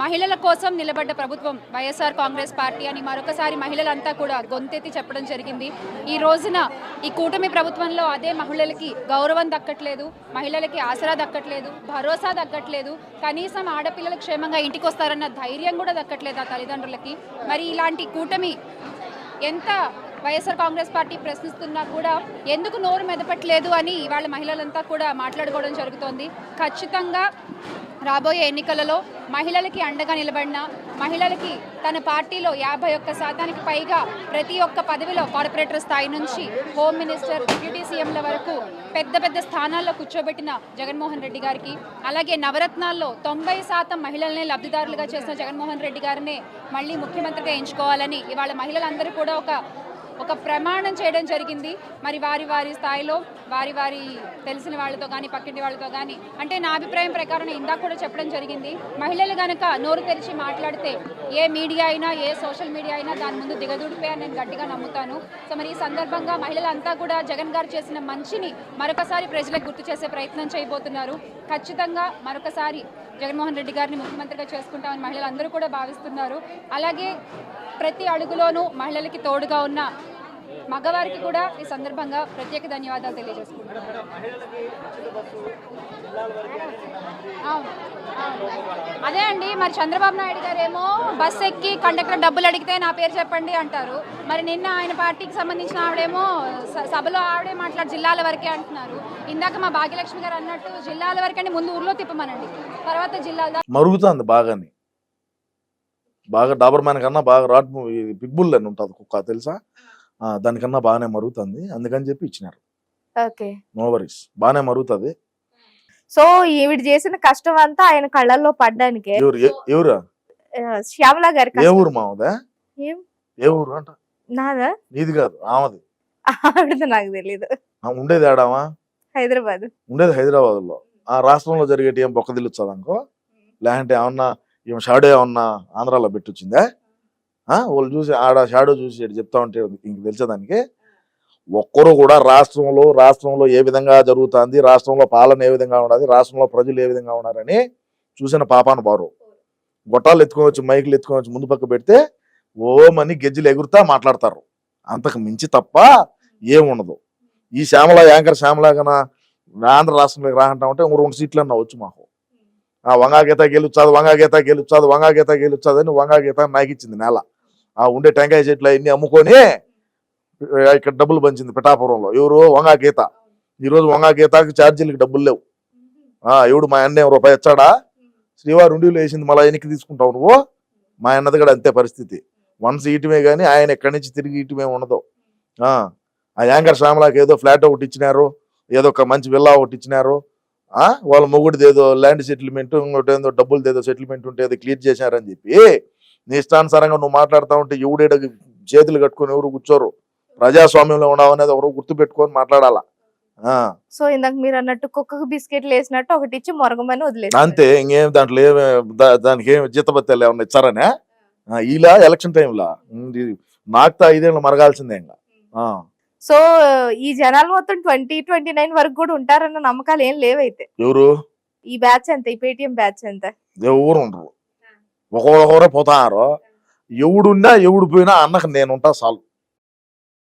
మహిళల కోసం నిలబడ్డ ప్రభుత్వం వైఎస్ఆర్ కాంగ్రెస్ పార్టీ అని మరొకసారి మహిళలంతా కూడా గొంతెత్తి చెప్పడం జరిగింది. ఈ రోజున ఈ కూటమి ప్రభుత్వంలో అదే మహిళలకి గౌరవం దక్కట్లేదు మహిళలకి ఆసరా దక్కట్లేదు భరోసా దక్కట్లేదు. కనీసం ఆడపిల్లలు క్షేమంగా ఇంటికి వస్తారన్న ధైర్యం కూడా దక్కట్లేదు ఆ తల్లిదండ్రులకి. మరి ఇలాంటి కూటమి ఎంత వైఎస్ఆర్ కాంగ్రెస్ పార్టీ ప్రశ్నిస్తున్నా కూడా ఎందుకు నోరు మెదపట్లేదు అని ఇవాళ మహిళలంతా కూడా మాట్లాడుకోవడం జరుగుతోంది. ఖచ్చితంగా రాబోయే ఎన్నికలలో మహిళలకి అండగా నిలబడిన మహిళలకి తన పార్టీలో యాభై ఒక్క శాతానికి పైగా ప్రతి ఒక్క పదవిలో కార్పొరేటర్ స్థాయి నుంచి హోమ్ మినిస్టర్ డిప్యూటీ సీఎంల వరకు పెద్ద పెద్ద స్థానాల్లో కూర్చోబెట్టిన జగన్మోహన్ రెడ్డి గారికి అలాగే నవరత్నాల్లో తొంభై శాతం మహిళలనే లబ్ధిదారులుగా చేసిన జగన్మోహన్ రెడ్డి గారినే మళ్ళీ ముఖ్యమంత్రిగా ఎంచుకోవాలని ఇవాళ మహిళలందరూ కూడా ఒక ఒక ప్రమాణం చేయడం జరిగింది. మరి వారి వారి స్థాయిలో వారి వారి తెలిసిన వాళ్ళతో కానీ పక్కింటి వాళ్ళతో కానీ అంటే నా అభిప్రాయం ప్రకారం ఇందాక కూడా చెప్పడం జరిగింది. మహిళలు కనుక నోరు తెరిచి మాట్లాడితే ఏ మీడియా అయినా ఏ సోషల్ మీడియా అయినా దాని ముందు దిగదుడిపోయని నేను గట్టిగా నమ్ముతాను. సో మరి ఈ సందర్భంగా మహిళలంతా కూడా జగన్ గారు చేసిన మంచిని మరొకసారి ప్రజలకు గుర్తు చేసే ప్రయత్నం చేయబోతున్నారు. ఖచ్చితంగా మరొకసారి జగన్మోహన్ రెడ్డి గారిని ముఖ్యమంత్రిగా చేసుకుంటామని మహిళలందరూ కూడా భావిస్తున్నారు. అలాగే ప్రతి అడుగులోనూ మహిళలకి తోడుగా ఉన్న మగవారికి కూడా ఈ సందర్భంగా ప్రత్యేక ధన్యవాదాలు తెలియజేసుకుంటున్నాను. అదే అండి మరి చంద్రబాబు నాయుడు గారు ఏమో బస్ ఎక్కి కండక్టర్ డబ్బులు అడిగితే నా పేరు చెప్పండి అంటారు. మరి నిన్న ఆయన పార్టీకి సంబంధించిన ఆవిడేమో స- సభలో ఆవిడే మాట్లాడి జిల్లాల వరకే అంటున్నారు. ఇందాక మా భాగ్యలక్ష్మి గారు అన్నట్టు జిల్లాల వరకే ముందు ఊర్లో తిప్పమనండి. తర్వాత జిల్లాల మరుగుతుంది బాగానే. బాగా డాబర్ మ్యాన్ కన్నా బాగా రాట్ బిగ్ బుల్ అని ఉంటుంది కుక్క తెలుసా? దానికన్నా బాగానే మరుగుతుంది. అందుకని చెప్పి ఇచ్చినారు. ఓకే. No worries. బాగానే మరుగుతుంది. సో ఈవిడ చేసిన కష్టం అంతా ఆయన కళ్ళల్లో పడ్డానికే. ఎవరు శ్యామల గారి ఏ. ఊరు మావదా? ఏం? ఊరు అంట? నాదా? నీది కాదు ఆమెది. ఆవిడది నాకు తెలీదు. ఆ, ఉండేది ఆడామా హైదరాబాద్. ఉండేది హైదరాబాద్లో ఆ రాష్ట్రంలో జరిగేటి ఏం బొక్క దిల్లుతుంది అనుకో లేదంటే ఏమన్నా ఏం షాడో ఏమన్నా ఆంధ్రాలో పెట్టొచ్చిందా? ఆ, వాళ్ళు చూసి ఆడ షాడో చూసి చెప్తా ఉంటే ఇంక తెలిసేదానికి ఒక్కరు కూడా రాష్ట్రంలో రాష్ట్రంలో ఏ విధంగా జరుగుతుంది రాష్ట్రంలో పాలన ఏ విధంగా ఉన్నది రాష్ట్రంలో ప్రజలు ఏ విధంగా ఉన్నారని చూసిన పాపాను బారు గొట్టాలు ఎత్తుకోవచ్చు మైకులు ఎత్తుకోవచ్చు ముందు పక్క పెడితే ఓమని గెజ్జలు ఎగురుతా మాట్లాడతారు. అంతకు మించి తప్ప ఏముండదు ఈ శ్యామల యాంకర్ శ్యామల కన్నా ఆంధ్ర రాష్ట్రంలోకి రాకంటా ఉంటే ఇంకో రెండు సీట్లు అన్న వచ్చు మాకు. ఆ వంగా గీత గెలుచాదు వంగా గీత గెలుచాదు వంగా గీత గెలుచాదు అని వంగా గీత నాకు ఇచ్చింది నేల. ఆ ఉండే టెంకాయ చెట్లు అవన్నీ అమ్ముకొని ఇక్కడ డబ్బులు పంచింది పిఠాపురంలో. ఎవరు వంగా గీత. ఈరోజు వంగా గీతకి ఛార్జీలకి డబ్బులు లేవు. ఆ ఎవడు మా అన్న రూపాయి ఇచ్చాడా? శ్రీవారి ఉండి వేసింది మళ్ళీ వెనక్కి తీసుకుంటావు నువ్వు? మా అన్నది కూడా అంతే పరిస్థితి. వన్స్ ఇయటమే కానీ ఆయన ఎక్కడి నుంచి తిరిగి ఇయటమే ఉండదు. ఆ యాంకర్ శ్యామలాకి ఏదో ఫ్లాట్ ఒకటి ఇచ్చినారు ఏదో ఒక మంచి విల్లా ఒకటి ఇచ్చినారు. ఆ వాళ్ళ మొగుడిది ఏదో ల్యాండ్ సెటిల్మెంట్ ఇంకోటి ఏదో డబ్బులది ఏదో సెటిల్మెంట్ ఉంటే ఏదో క్లియర్ చేశారని చెప్పి నీ ఇష్టానుసారంగా నువ్వు మాట్లాడుతూ ఉంటే ఎవడేడ చేతులు కట్టుకొని ఎవరు కూర్చోరు? ప్రజాస్వామ్యంలో ఉన్నావు అనేది ఎవరు గుర్తు పెట్టుకొని మాట్లాడాలా? ఆ, సో ఇందాక మీరు అన్నట్టు కుక్కకు బిస్కెట్లు వేసినట్టు ఒకటి ఇచ్చి మొరగమని వదిలేసి అంతే ఇంకేం దాంట్లో ఏమి దానికి ఏమి జీతబత్తాలు ఏమన్నా ఇచ్చారనే ఇలా ఎలక్షన్ టైంలో? నాకుతా ఐదేళ్ళు మరగాల్సిందే ఇంకా. సో ఈ జనాలు మొత్తం ట్వంటీ ట్వంటీ నైన్ వరకు కూడా ఉంటారన్న నమ్మకాలు ఏం లేవైతే. ఎవరు? ఈ బ్యాచ్ ఎంత? ఈ పేటిఎం బ్యాచ్ ఎంత? ఎవరు ఉండరు. ఒకరొకరే పోతారు. ఎవడున్నా ఎవడు పోయినా అన్నకు నేను ఉంటా చాలు.